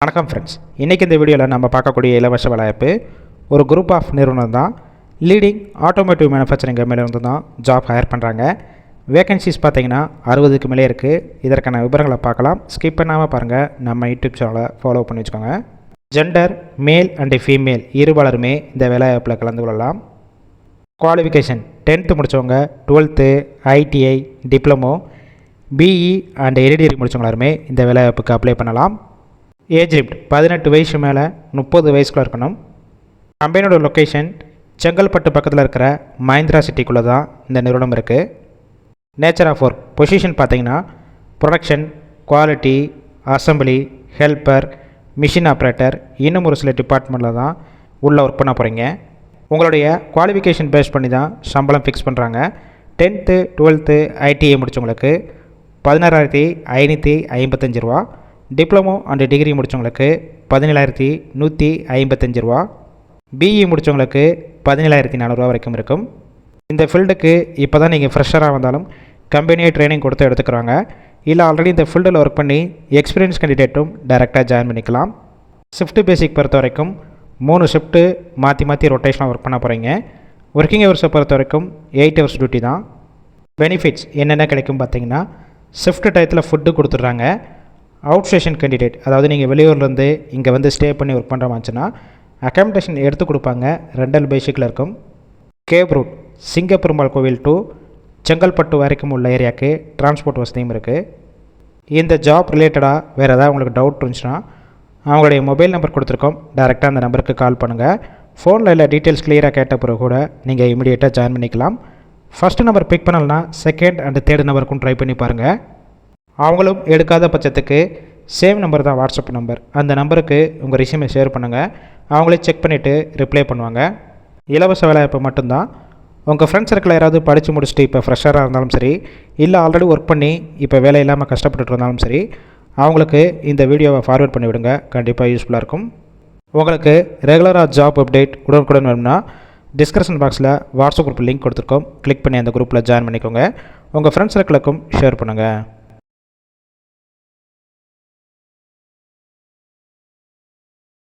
வணக்கம் ஃப்ரெண்ட்ஸ் இன்றைக்கி இந்த வீடியோவில் நம்ம பார்க்கக்கூடிய இலவச வேலைவாய்ப்பு ஒரு குரூப் ஆஃப் நிறுவனம் தான். லீடிங் ஆட்டோமேட்டிவ் மேனுஃபேக்சரிங் கம்பெனிலிருந்து தான் ஜாப் ஹையர் பண்ணுறாங்க வேகன்சிஸ் பார்த்தீங்கன்னா அறுபதுக்கு மேலே இருக்குது இதற்கான விவரங்களை பார்க்கலாம். ஸ்கிப் பண்ணாமல் பாருங்கள் நம்ம யூடியூப் சேனலை ஃபாலோ பண்ணி வச்சுக்கோங்க. ஜெண்டர் மேல் அண்டு ஃபீமேல் இருபாலருமே இந்த வேலைவாய்ப்பில் கலந்து கொள்ளலாம். குவாலிஃபிகேஷன் டென்த்து முடித்தவங்க twelfth ITI diploma BE and LED முடித்தவங்க எல்லாருமே இந்த வேலைவாய்ப்புக்கு அப்ளை பண்ணலாம். ஏஜ் லிமிட் பதினெட்டு வயசு மேலே முப்பது வயசுக்குள்ள இருக்கணும். கம்பெனியோட லொக்கேஷன் செங்கல்பட்டு பக்கத்தில் இருக்கிற மஹிந்திரா சிட்டிக்குள்ளே தான் இந்த நிறுவனம் இருக்குது நேச்சர் ஆஃப் ஒர்க் பொசிஷன் பார்த்தீங்கன்னா production quality assembly helper machine operator இன்னும் ஒரு சில டிபார்ட்மெண்ட்டில் தான் உள்ளே ஒர்க் பண்ண போகிறீங்க உங்களுடைய குவாலிஃபிகேஷன் பேஸ் பண்ணி தான் சம்பளம் ஃபிக்ஸ் பண்ணுறாங்க டென்த்து டுவெல்த்து ஐடிஐ முடித்தவங்களுக்கு பதினாறாயிரத்தி ஐநூற்றி ஐம்பத்தஞ்சு ரூபா. டிப்ளமோ அண்ட் டிகிரி முடித்தவங்களுக்கு பதினேழாயிரத்தி நூற்றி ஐம்பத்தஞ்சு ரூபா. பிஇ முடித்தவங்களுக்கு பதினேழாயிரத்தி நானூறுரூவா வரைக்கும் இருக்கும். இந்த ஃபீல்டுக்கு இப்போ தான் நீங்கள் ஃப்ரெஷராக வந்தாலும் கம்பெனியே ட்ரைனிங் கொடுத்து எடுத்துக்கிறாங்க. இல்லை ஆல்ரெடி இந்த ஃபீல்டில் ஒர்க் பண்ணி எக்ஸ்பீரியன்ஸ் கேண்டிடேட்டும் டைரெக்டாக ஜாயின் பண்ணிக்கலாம். ஷிஃப்ட் பேசிக் பொறுத்த வரைக்கும் மூணு ஷிஃப்ட்டு மாற்றி மாற்றி ரொட்டேஷனாக ஒர்க் பண்ண போகிறீங்க ஒர்க்கிங் ஹவர்ஸை பொறுத்த வரைக்கும் எயிட் ஹவர்ஸ் டியூட்டி தான். பெனிஃபிட்ஸ் என்னென்ன கிடைக்கும் பார்த்தீங்கன்னா ஷிஃப்ட் டயத்தில் ஃபுட்டு கொடுத்துட்றாங்க. அவுட் ஸ்டேஷன் கேண்டிடேட் அதாவது நீங்கள் வெளியூர்லேருந்து இங்கே வந்து ஸ்டே பண்ணி ஒர்க் பண்ணுற மாதிரிச்சுன்னா அக்காமடேஷன் எடுத்து கொடுப்பாங்க. ரெண்டல் பேசிக்கில் இருக்கும். கேப் ரூட் சிங்கப்பெருமாள் கோவில் டு செங்கல்பட்டு வரைக்கும் உள்ள ஏரியாவுக்கு டிரான்ஸ்போர்ட் வசதியும் இருக்குது இந்த ஜாப் ரிலேட்டடாக வேறு ஏதாவது உங்களுக்கு டவுட் இருந்துச்சுன்னா அவங்களுடைய மொபைல் நம்பர் கொடுத்துருக்கோம். டேரெக்டாக அந்த நம்பருக்கு கால் பண்ணுங்கள் ஃபோனில் இல்லை டீட்டெயில்ஸ் கிளியராக கேட்ட பிறகு கூட நீங்கள் இமீடியட்டாக ஜாயின் பண்ணிக்கலாம். ஃபஸ்ட்டு நம்பர் பிக் பண்ணலன்னா செகண்ட் அண்ட் தேர்ட் நம்பருக்கும் ட்ரை பண்ணி பாருங்கள் அவங்களும் எடுக்காத பட்சத்துக்கு சேம் நம்பர் தான் வாட்ஸ்அப் நம்பர். அந்த நம்பருக்கு உங்கள் ரிசியூமை ஷேர் பண்ணுங்கள் அவங்களே செக் பண்ணிவிட்டு ரிப்ளை பண்ணுவாங்க. இலவச வேலைவாய்ப்பு மட்டும்தான். உங்கள் ஃப்ரெண்ட்ஸ் சர்க்கிள் யாராவது படித்து முடிச்சுட்டு இப்போ ஃப்ரெஷராக இருந்தாலும் சரி இல்லை ஆல்ரெடி ஒர்க் பண்ணி இப்போ வேலை இல்லாமல் கஷ்டப்பட்டுட்டு இருந்தாலும் சரி அவங்களுக்கு இந்த வீடியோவை ஃபார்வேர்ட் பண்ணிவிடுங்க கண்டிப்பாக யூஸ்ஃபுல்லாக இருக்கும். உங்களுக்கு ரெகுலராக ஜாப் அப்டேட் உடனுக்குடன் வேணும்னா டிஸ்கிரிப்ஷன் பாக்ஸில் வாட்ஸ்அப் குரூப் லிங்க் கொடுத்துருக்கோம். கிளிக் பண்ணி அந்த குரூப்பில் ஜாயின் பண்ணிக்கோங்க. உங்கள் ஃப்ரெண்ட்ஸ் சர்க்கிளுக்கும் ஷேர் பண்ணுங்கள்